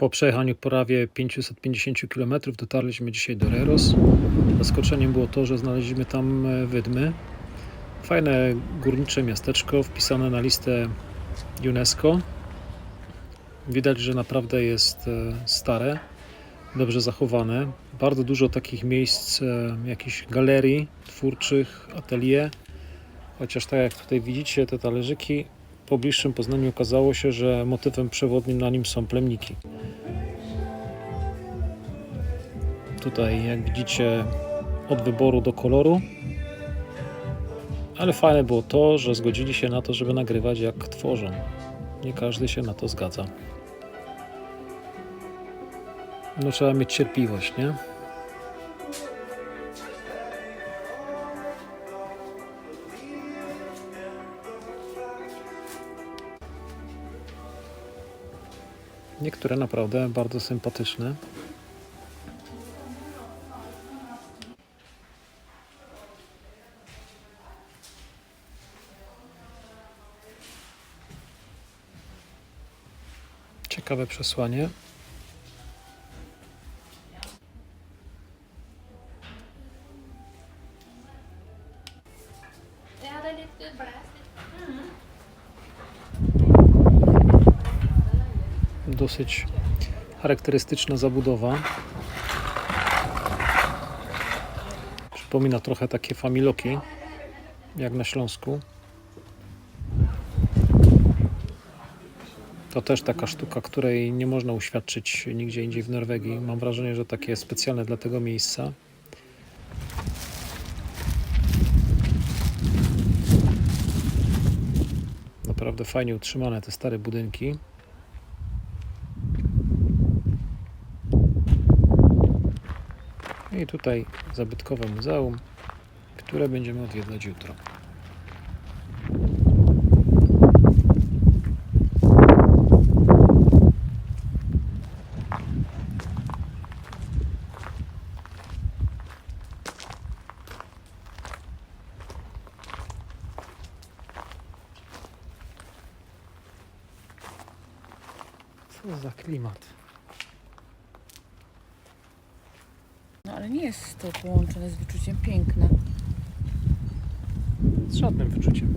Po przejechaniu prawie 550 km dotarliśmy dzisiaj do Reros. Zaskoczeniem było to, że znaleźliśmy tam e, wydmy. Fajne górnicze miasteczko wpisane na listę UNESCO. Widać, że naprawdę jest e, stare, dobrze zachowane. Bardzo dużo takich miejsc, e, jakichś galerii twórczych, atelier. Chociaż tak jak tutaj widzicie, te talerzyki po bliższym poznaniu okazało się, że motywem przewodnim na nim są plemniki. Tutaj, jak widzicie, od wyboru do koloru. Ale fajne było to, że zgodzili się na to, żeby nagrywać jak tworzą. Nie każdy się na to zgadza. No trzeba mieć cierpliwość, nie? Niektóre naprawdę bardzo sympatyczne. Ciekawe przesłanie. Dosyć charakterystyczna zabudowa. Przypomina trochę takie familoki, jak na Śląsku. To też taka sztuka, której nie można uświadczyć nigdzie indziej w Norwegii. Mam wrażenie, że takie specjalne dla tego miejsca. Naprawdę fajnie utrzymane te stare budynki. I tutaj zabytkowe muzeum, które będziemy odwiedzać jutro. Co za klimat. Ale nie jest to połączone z wyczuciem piękna. Z żadnym wyczuciem.